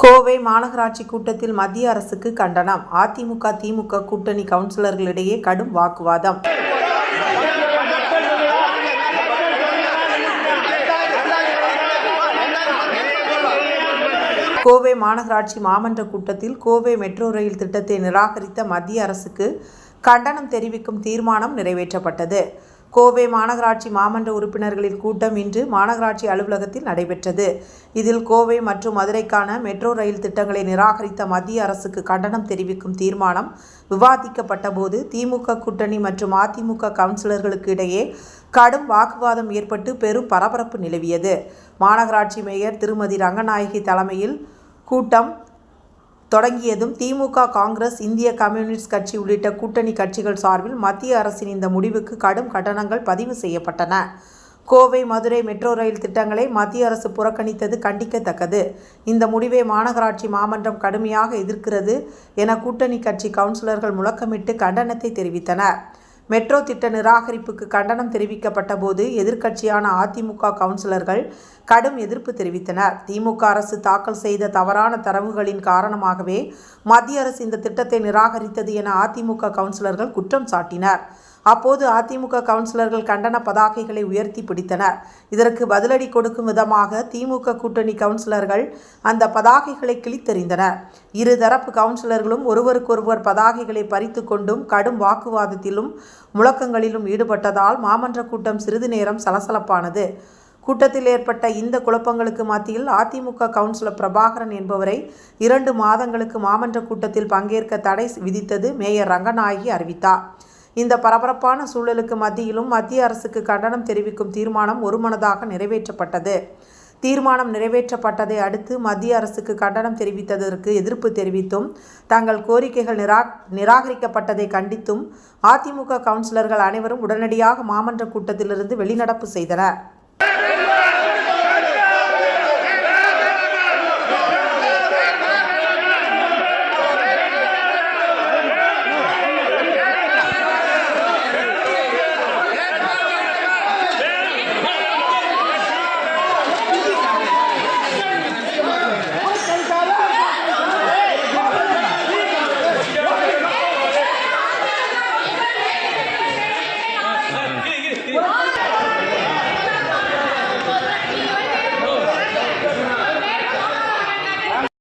கோவை மாநகராட்சி கூட்டத்தில் மத்திய அரசுக்கு கண்டனம். அதிமுக திமுக கூட்டணி கவுன்சிலர்களிடையே கடும் வாக்குவாதம். கோவை மாநகராட்சி மாமன்ற கூட்டத்தில் கோவை மெட்ரோ ரயில் திட்டத்தை நிராகரித்த மத்திய அரசுக்கு கண்டனம் தெரிவிக்கும் தீர்மானம் நிறைவேற்றப்பட்டது. கோவை மாநகராட்சி மாமன்ற உறுப்பினர்களின் கூட்டம் இன்று மாநகராட்சி அலுவலகத்தில் நடைபெற்றது. இதில் கோவை மற்றும் மதுரைக்கான மெட்ரோ ரயில் திட்டங்களை நிராகரித்த மத்திய அரசுக்கு கண்டனம் தெரிவிக்கும் தீர்மானம் விவாதிக்கப்பட்டபோது திமுக கூட்டணி மற்றும் அதிமுக கவுன்சிலர்களுக்கு இடையே கடும் வாக்குவாதம் ஏற்பட்டு பெரும் பரபரப்பு நிலவியது. மாநகராட்சி மேயர் திருமதி ரங்கநாயகி தலைமையில் கூட்டம் தொடங்கியதும் திமுக காங்கிரஸ் இந்திய கம்யூனிஸ்ட் கட்சி உள்ளிட்ட கூட்டணி கட்சிகள் சார்பில் மத்திய அரசின் இந்த முடிவுக்கு கடும் கண்டனங்கள் பதிவு செய்யப்பட்டன. கோவை மதுரை மெட்ரோ ரயில் திட்டங்களை மத்திய அரசு புறக்கணித்தது கண்டிக்கத்தக்கது. இந்த முடிவை மாநகராட்சி மாமன்றம் கடுமையாக எதிர்க்கிறது என கூட்டணி கட்சி கவுன்சிலர்கள் முழக்கமிட்டு கண்டனத்தை தெரிவித்தனர். மெட்ரோ திட்ட நிராகரிப்புக்கு கண்டனம் தெரிவிக்கப்பட்ட போது எதிர்க்கட்சியான அதிமுக கவுன்சிலர்கள் கடும் எதிர்ப்பு தெரிவித்தனர். திமுக அரசு தாக்கல் செய்த தவறான தரவுகளின் காரணமாகவே மத்திய அரசு இந்த திட்டத்தை நிராகரித்தது என அதிமுக கவுன்சிலர்கள் குற்றம் சாட்டினர். அப்போது அதிமுக கவுன்சிலர்கள் கண்டன பதாகைகளை உயர்த்தி பிடித்தனர். இதற்கு பதிலடி கொடுக்கும் விதமாக திமுக கூட்டணி கவுன்சிலர்கள் அந்த பதாகைகளை கிழித்தெறிந்தனர். இருதரப்பு கவுன்சிலர்களும் ஒருவருக்கொருவர் பதாகைகளை பறித்து கொண்டும் கடும் வாக்குவாதத்திலும் முழக்கங்களிலும் ஈடுபட்டதால் மாமன்ற கூட்டம் சிறிது நேரம் சலசலப்பானது. கூட்டத்தில் ஏற்பட்ட இந்த குழப்பங்களுக்கு மத்தியில் அதிமுக கவுன்சிலர் பிரபாகரன் என்பவரை இரண்டு மாதங்களுக்கு மாமன்ற கூட்டத்தில் பங்கேற்க தடை விதித்தது மேயர் ரங்கநாயகி அறிவித்தார். இந்த பரபரப்பான சூழலுக்கு மத்தியிலும் மத்திய அரசுக்கு கண்டனம் தெரிவிக்கும் தீர்மானம் ஒருமனதாக நிறைவேற்றப்பட்டது. தீர்மானம் நிறைவேற்றப்பட்டதை அடுத்து மத்திய அரசுக்கு கண்டனம் தெரிவித்ததற்கு எதிர்ப்பு தெரிவித்தும் தங்கள் கோரிக்கைகள் நிரா நிராகரிக்கப்பட்டதை கண்டித்தும் அதிமுக கவுன்சிலர்கள் அனைவரும் உடனடியாக மாமன்ற கூட்டத்திலிருந்து வெளிநடப்பு செய்தனர்.